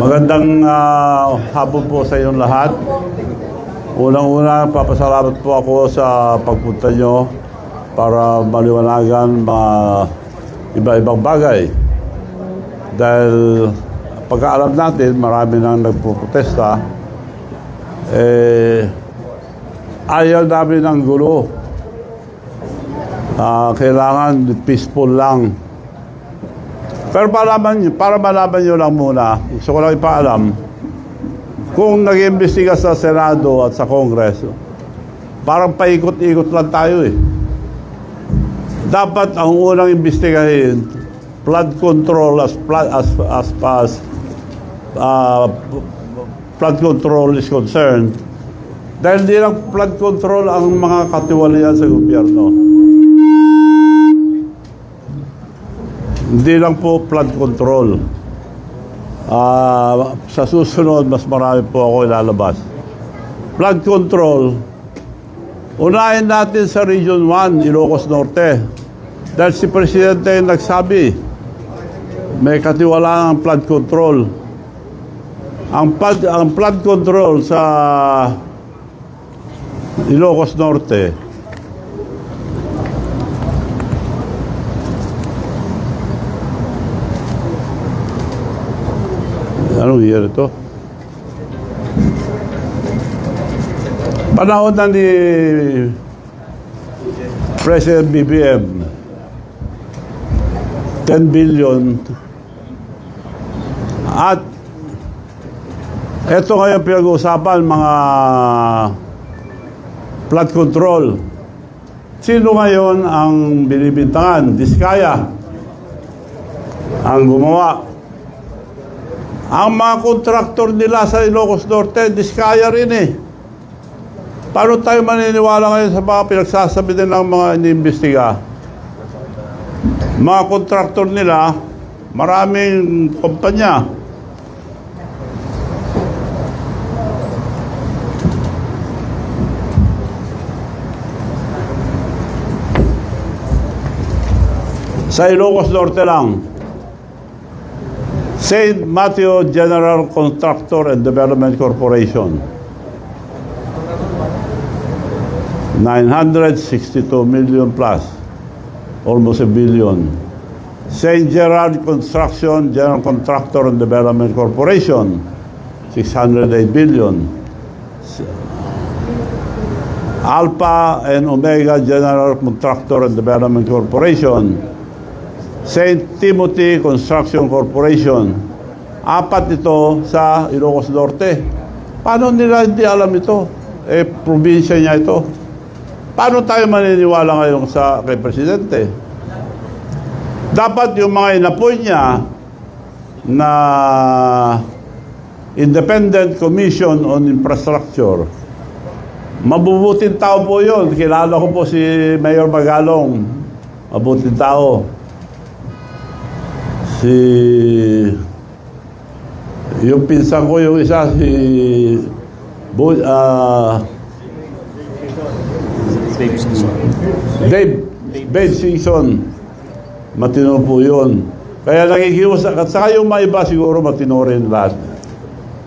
Magandang ah, hapon po sa inyong lahat. Unang-una, papasalamat po ako sa pagpunta nyo para maliwanagan mga iba-ibang bagay. Dahil pagkaalam natin, marami nang nagpuprotesta, eh, ayaw namin ng gulo. Ah, kailangan peaceful lang. Pero para malaman, para malaman nyo lang muna, gusto ko lang ipaalam, kung nag-imbestiga sa Senado at sa Kongreso, parang paikot-ikot lang tayo eh. Dapat ang unang imbestigahin, flood control as as as as uh, flood control is concerned. Dahil di lang flood control ang mga katiwalian sa gobyerno. Hindi lang po flood control. Ah, sa susunod, mas marami po ako ilalabas. Flood control, unahin natin sa Region 1, Ilocos Norte. Dahil si Presidente yung nagsabi, may katiwala ang flood control. Ang flood, ang flood control sa Ilocos Norte, Anong year ito? Panahon na ni President BBM 10 billion at ito ngayon pinag-uusapan mga flood control. Sino ngayon ang binibintangan? Diskaya ang gumawa. Ang mga kontraktor nila sa Ilocos Norte, diskaya rin eh. Paano tayo maniniwala ngayon sa mga pinagsasabi din ng mga iniimbestiga? Mga kontraktor nila, maraming kumpanya. Sa Ilocos Norte lang, St. Matthew General Contractor and Development Corporation. 962 million plus. Almost a billion. St. Gerard Construction General Contractor and Development Corporation. 608 billion. Alpha and Omega General Contractor and Development Corporation. St. Timothy Construction Corporation. Apat ito sa Ilocos Norte. Paano nila hindi alam ito? Eh, probinsya niya ito. Paano tayo maniniwala ngayon sa kay Presidente? Dapat yung mga inapoy niya na Independent Commission on Infrastructure, mabubuting tao po yun. Kilala ko po si Mayor Magalong. Mabuting tao si yung pinsan ko yung isa si Bu, ah, Dave Dave Simpson. Matino po yun. Kaya nakikiusap at saka yung mga iba siguro matino rin lahat.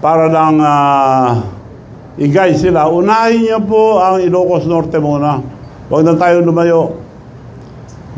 Para lang ah, i-guide sila. Unahin niyo po ang Ilocos Norte muna. Huwag na tayo lumayo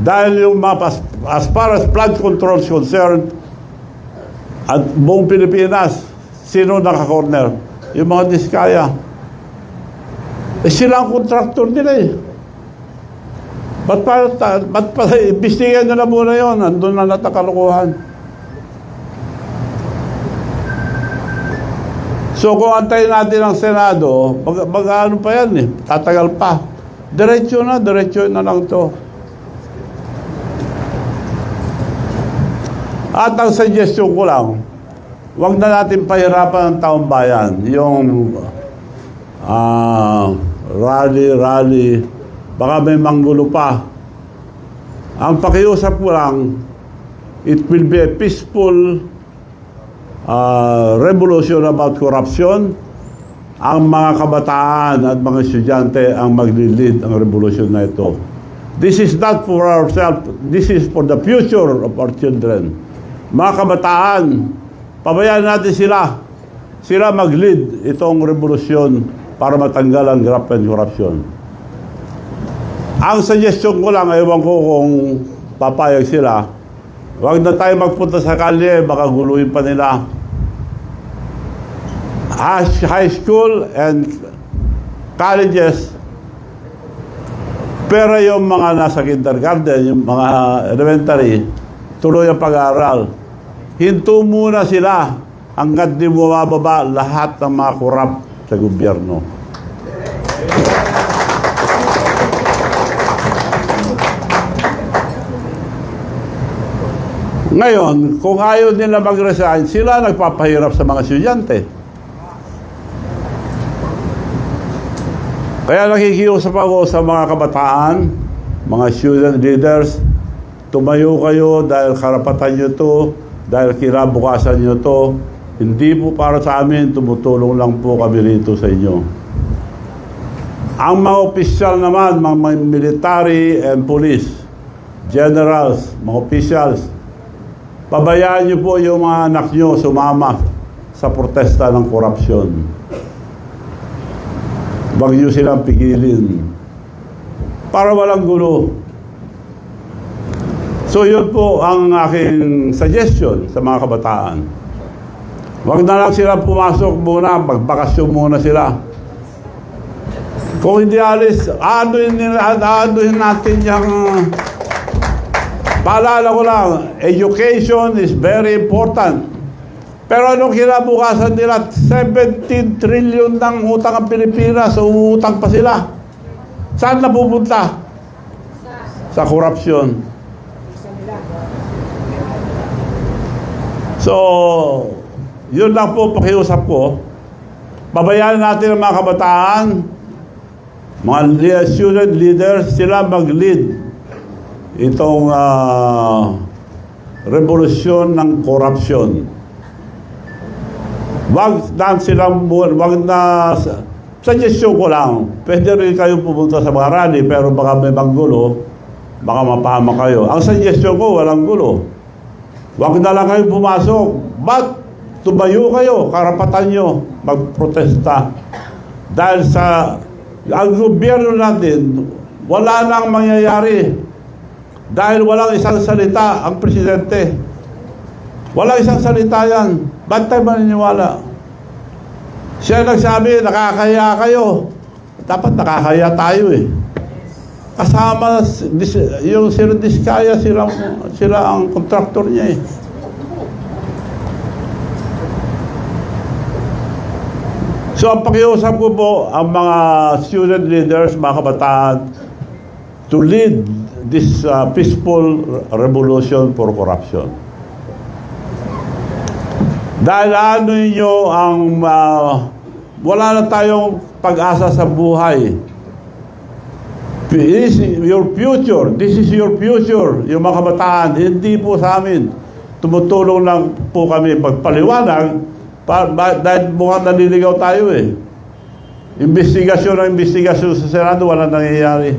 dahil yung map, as, as far as flood control is concerned, at buong Pilipinas, sino naka-corner? Yung mga diskaya. Eh sila ang kontraktor nila eh. Ba't pa, ba't pa, imbestigan nyo na muna yun, andun na natakalukuhan. So kung antayin natin ang Senado, mag, mag ano pa yan eh, tatagal pa. Diretso na, diretso na lang to. At ang suggestion ko lang, wag na natin pahirapan ang taong bayan. Yung ah, rally, rally, baka may manggulo pa. Ang pakiusap ko lang, it will be a peaceful ah, revolution about corruption. Ang mga kabataan at mga estudyante ang maglilid ang revolution na ito. This is not for ourselves, this is for the future of our children. Mga kabataan, pabayaan natin sila. Sila mag-lead itong revolusyon para matanggal ang graft and corruption. Ang suggestion ko lang, ewan ko kung papayag sila, huwag na tayo magpunta sa kalye, baka guluhin pa nila. High school and colleges, pero yung mga nasa kindergarten, yung mga elementary, tuloy ang pag-aaral. Hinto muna sila hanggat di bumababa lahat ng mga kurap sa gobyerno. Ngayon, kung ayaw nila mag-resign, sila nagpapahirap sa mga estudyante. Kaya nakikiusap ako sa mga kabataan, mga student leaders, tumayo kayo dahil karapatan nyo to, dahil kinabukasan nyo to. Hindi po para sa amin, tumutulong lang po kami rito sa inyo. Ang mga opisyal naman, mga military and police, generals, mga officials, pabayaan niyo po yung mga anak niyo sumama sa protesta ng korupsyon. Huwag niyo silang pigilin. Para walang gulo. So yun po ang aking suggestion sa mga kabataan. Huwag na lang sila pumasok muna, magbakasyon muna sila. Kung hindi alis, aanuhin, aanuhin natin yung... Paalala ko lang, education is very important. Pero anong kinabukasan nila? 17 trillion ng utang ang Pilipinas, so utang pa sila. Saan napupunta? Sa korupsyon. So, yun lang po pakiusap ko. Babayaan natin ang mga kabataan, mga student leaders, sila mag-lead itong ah, revolusyon ng korupsyon. Wag na silang bu- wag na suggestion ko lang. Pwede rin kayo pumunta sa mga rally pero baka may manggulo, baka mapahama kayo. Ang suggestion ko, walang gulo. Wag na lang kayo pumasok. But tumayo kayo, karapatan nyo magprotesta. Dahil sa ang gobyerno natin, wala nang mangyayari. Dahil walang isang salita ang presidente. Walang isang salita yan. Ba't tayo maniniwala? Siya nagsabi, nakakaya kayo. Dapat nakakaya tayo eh. Kasama yung sila Diskaya, sila, sila ang kontraktor niya eh. So ang pakiusap ko po ang mga student leaders, mga kabataan, to lead this uh, peaceful revolution for corruption. Dahil ano nyo ang uh, wala na tayong pag-asa sa buhay. This is your future. This is your future. Yung mga kabataan, hindi po sa amin. Tumutulong lang po kami pagpaliwanag pa, ba, dahil mukhang naliligaw tayo eh. Investigasyon ng investigasyon sa Senado, wala nangyayari.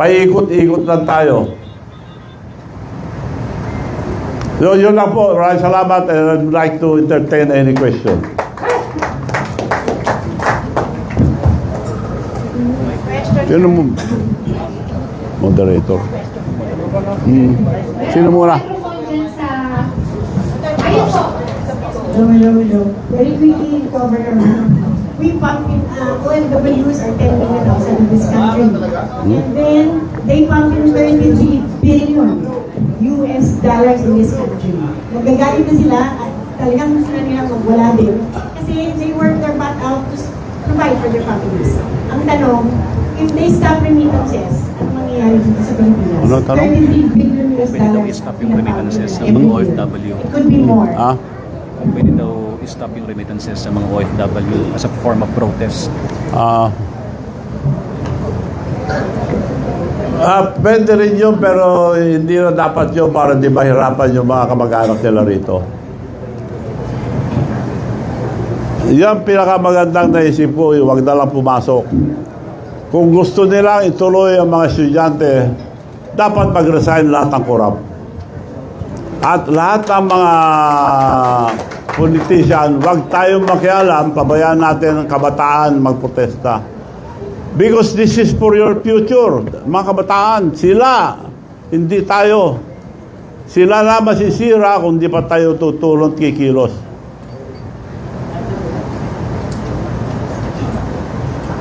Paikot-ikot lang tayo. So, yun lang po. Maraming salamat and I'd like to entertain any question. Sino mo? Moderator. Hmm. Sino muna? Ayun po. Hello, hello, hello. Very quickly, Governor. We pump in, uh, OFWs are 10 million outside of this country. And then, they pump in 33 billion US dollars in this country. Nagagalit na sila at talagang gusto na nila magwala din. Kasi they work their butt out to provide for their families. Ang tanong, if they stop remittances, ano mangyayari dito sa Pilipinas? Ano ang tanong? 33 billion US Pwede daw i-stop yung remittances sa mga. OFW. It could be more. Ah? Kung pwede daw i-stop yung remittances sa mga OFW as a form of protest. Ah. Ah, pwede rin yun, pero hindi na dapat yun para di mahirapan yung mga kamag-anak nila rito. Yan pinakamagandang naisip ko, yung wag na lang pumasok. Kung gusto nilang ituloy ang mga estudyante, dapat mag-resign lahat ng korap. At lahat ng mga politician, wag tayong makialam, pabayaan natin ang kabataan magprotesta. Because this is for your future. Mga kabataan, sila, hindi tayo. Sila na masisira kung di pa tayo tutulong kikilos.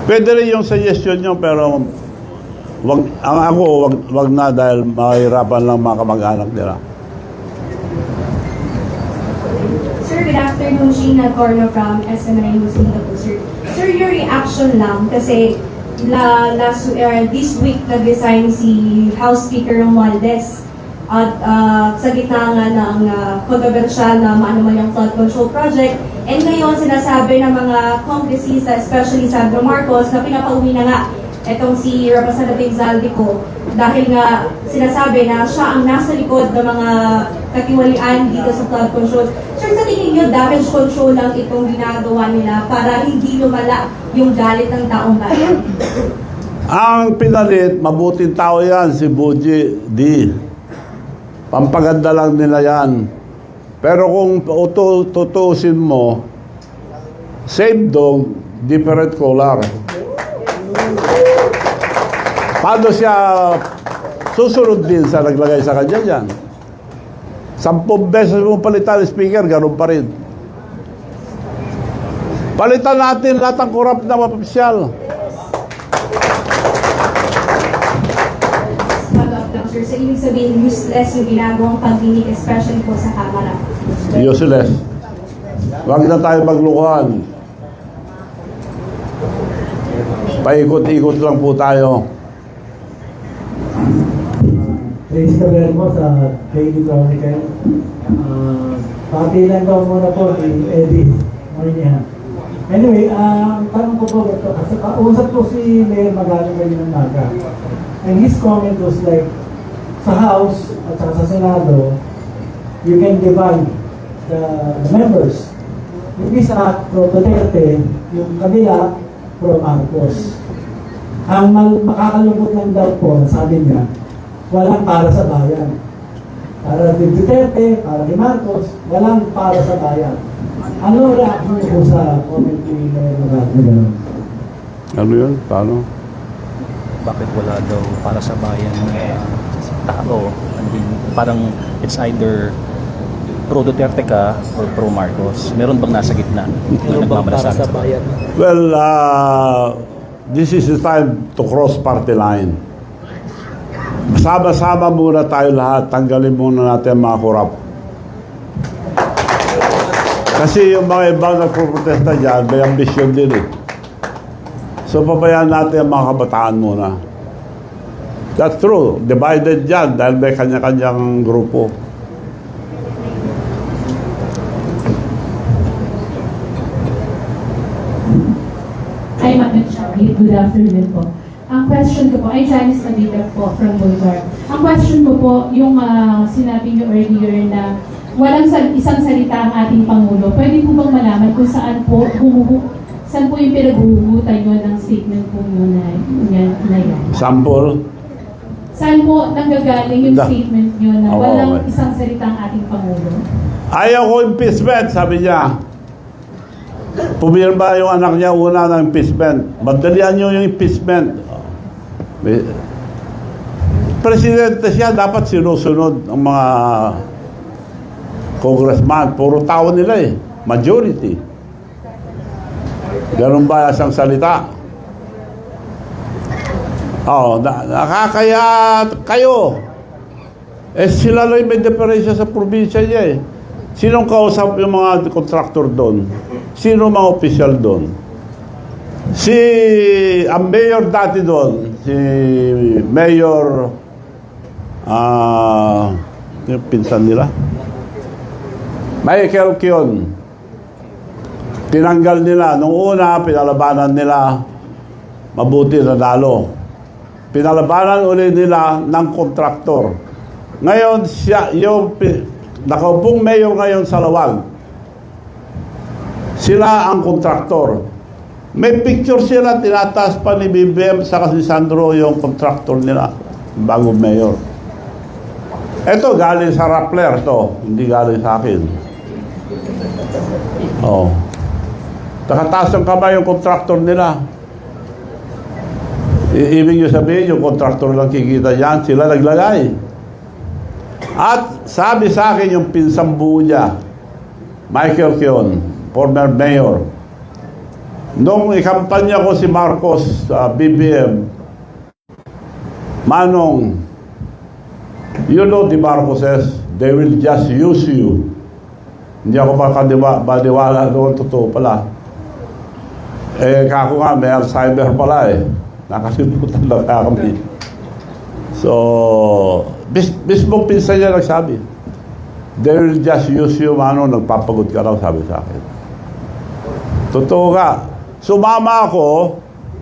Pwede rin yung suggestion nyo, pero wag, ang ako, wag, wag na dahil mahirapan lang mga kamag-anak nila. Sir, good afternoon. Sheena Corno from SMNI News Singapore, sir. Sir, your reaction lang kasi la, last, uh, this week nag-resign si House Speaker Romualdez at uh, sa gitna nga ng uh, kontrobersyal na maanumalyang flood control project. And ngayon, sinasabi ng mga kongresista, especially Sandro Marcos, na pinapauwi na nga itong si Representative Zaldico dahil nga sinasabi na siya ang nasa likod ng mga katiwalian dito sa flood control. Sir, sa tingin niyo, damage control lang itong ginagawa nila para hindi lumala yung galit ng taong bayan? Ang pinalit, mabuting tao yan, si Buji D. Pampaganda lang nila yan. Pero kung utu- tutusin mo, same dog, different color. Paano siya susunod din sa naglagay sa kanya dyan? Sampung beses mo palitan ang speaker, ganun pa rin. Palitan natin lahat ng korap na opisyal. Follow-up lang, sir. So, ibig sabihin, useless yung ginagawang pagdinig, especially po sa Kamara. Useless. Huwag na tayo maglukuhan. Paikot-ikot lang po tayo. Praise the Lord mo sa Daily Chronicle. Uh, pati lang daw muna po si Eddie Marinihan. Anyway, ang tanong ko po, ito, kasi kausap ko si Mayor Magaling ngayon ng Naga. And his comment was like, sa House at sa Senado, you can divide the, the members. Yung isa, pro Duterte, yung kabila, pro Marcos. Ang makakalungkot lang daw po, sabi niya, walang para sa bayan. Para kay Duterte, para kay Marcos, walang para sa bayan. Ano reaction po sa comment ni Mayor Magaldi? Ano yun? Paano? Bakit wala daw para sa bayan ng uh, tao? I mean, parang it's either pro Duterte ka or pro Marcos. Meron bang nasa gitna na nagmamalasakit sa bayan? Well, uh, this is the time to cross party line. Sama-sama muna tayo lahat. Tanggalin muna natin mga korap. Kasi yung mga ibang nagpuprotesta dyan, may ambisyon din eh. So pabayaan natin ang mga kabataan muna. That's true. Divided dyan dahil may kanya-kanyang grupo. Hi, Madam Shari. Good afternoon po. Ang question ko po, ay Janice Navita po from Bulgar. Ang question ko po, yung ah, sinabi niyo earlier na walang sal- isang salita ang ating Pangulo. Pwede po bang malaman kung saan po humuhu saan po yung pinaghuhugutan niyo ng statement po niyo na, na, na yan? Sample, Saan po nanggagaling yung Da- statement niyo na Oo, walang okay. isang salita ang ating Pangulo? Ayaw ko impeachment, sabi niya. Pumirma yung anak niya una ng impeachment. Madalian niyo yung impeachment. Presidente siya, dapat sinusunod ang mga congressman. Puro tao nila eh. Majority. Ganun ba siyang salita? Oh, na, nakakaya kayo. Eh sila lang may diferensya sa probinsya niya eh. Sinong kausap yung mga contractor doon? Sino mga opisyal doon? Si ang mayor dati doon, si Mayor ah yung pinsan nila. Michael Kion. Tinanggal nila. Nung una, pinalabanan nila. Mabuti na dalo. Pinalabanan ulit nila ng kontraktor. Ngayon, siya, yung nakaupong mayor ngayon sa Lawag, sila ang kontraktor. May picture sila, tinataas pa ni BBM sa si Sandro yung kontraktor nila, bago mayor. Ito, galing sa Rappler to. Hindi galing sa akin. Oh. Nakataas ang kamay yung kontraktor nila. I- ibig nyo sabihin, yung kontraktor lang kikita yan, sila naglagay. At sabi sa akin yung pinsang buo niya, Michael Kion, former mayor, nung ikampanya ko si Marcos sa BBM, Manong, you know the Marcoses, they will just use you. Hindi ako makadiwa, baliwala doon, totoo pala. Eh, kako nga, may Alzheimer pala eh. Nakalimutan na kami. So, bis, mismo pinsan niya nagsabi. They will just use you, ano, nagpapagod ka raw, sabi sa akin. Totoo ka. Sumama ako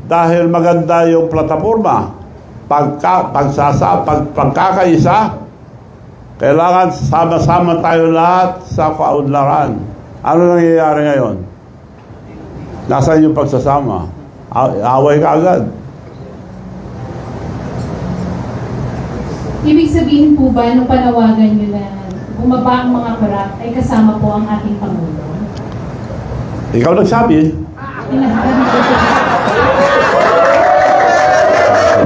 dahil maganda yung plataforma. Pagka, pagsasa, pag, pagkakaisa, kailangan sama-sama tayo lahat sa kaunlaran. Ano nangyayari ngayon? Nasaan yung pagsasama? Away ka agad. Ibig sabihin po ba, nung panawagan nyo na bumaba ang mga korap, ay kasama po ang ating Pangulo? Ikaw nagsabi, Pinahagad